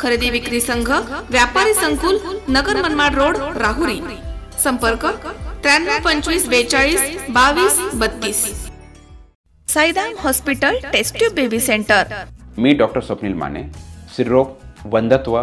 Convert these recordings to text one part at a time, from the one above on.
खरेदी विक्री संघ व्यापारी संकुल नगर मनमाड रोड राहुरी. संपर्क त्र्याण्णव पंचवीस बेचाळीस बावीस बत्तीस. Saidham hospital test tube baby centre. मी डॉक्टर स्वप्नील माने स्त्रीरोग वंधत्व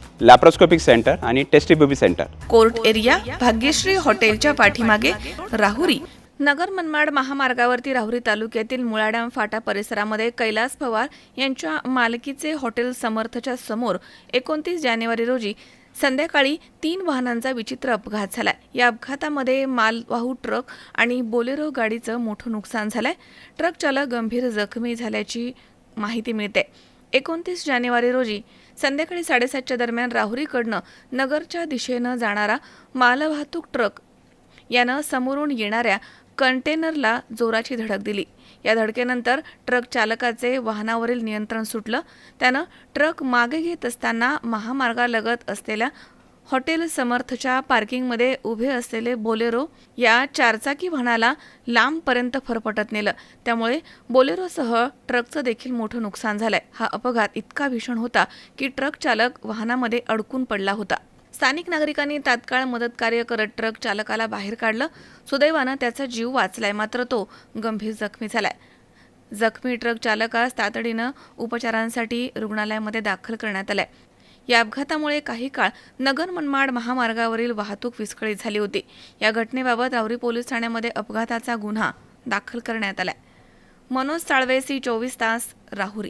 लॅप्रोस्कोपिक सेंटर आणि test tube baby centre court area Bhagyashree हॉटेलच्या पाठीमागे राहुरी. नगर मनमाड महामार्गावरती राहुरी तालुक्यातील मुळाडाम फाटा परिसरामध्ये कैलास पवार यांच्या मालकीचे हॉटेल समर्थच्या समोर एकोणतीस जानेवारी रोजी संध्याकाळी तीन वाहनांचा विचित्र अपघात झालाय. या अपघातामध्ये मालवाहू ट्रक आणि बोलेरो गाडीचं मोठं नुकसान झालंय. ट्रक चालक गंभीर जखमी झाल्याची माहिती मिळते. एकोणतीस जानेवारी रोजी संध्याकाळी साडेसातच्या दरम्यान राहुरीकडनं नगरच्या दिशेनं जाणारा मालवाहतूक ट्रक यानं समोरून येणाऱ्या कंटेनरला जोराची धडक दिली. या धडकेनंतर ट्रक चालकाचे वाहनावरील नियंत्रण सुटलं. त्यानं ट्रक मागे घेत असताना महामार्गालगत असलेल्या हॉटेल समर्थच्या पार्किंगमध्ये उभे असलेले बोलेरो या चारचाकी वाहनाला लांबपर्यंत फरफटत नेलं. त्यामुळे बोलेरोसह ट्रकचं देखील मोठं नुकसान झालंय. हा अपघात इतका भीषण होता की ट्रक चालक वाहनामध्ये अडकून पडला होता. स्थानिक नागरिकांनी तात्काळ मदत कार्य करत ट्रक चालकाला बाहेर काढलं. सुदैवानं त्याचा जीव वाचलाय मात्र तो गंभीर जखमी झालाय. जखमी ट्रक चालकास तातडीनं उपचारांसाठी रुग्णालयामध्ये दाखल करण्यात आलाय. या अपघातामुळे काही काळ नगर मनमाड महामार्गावरील वाहतूक विस्कळीत झाली होती. या घटनेबाबत रावरी पोलीस ठाण्यामध्ये अपघाताचा गुन्हा दाखल करण्यात आलाय. मनोज साळवे सी चोवीस तास राहुरी.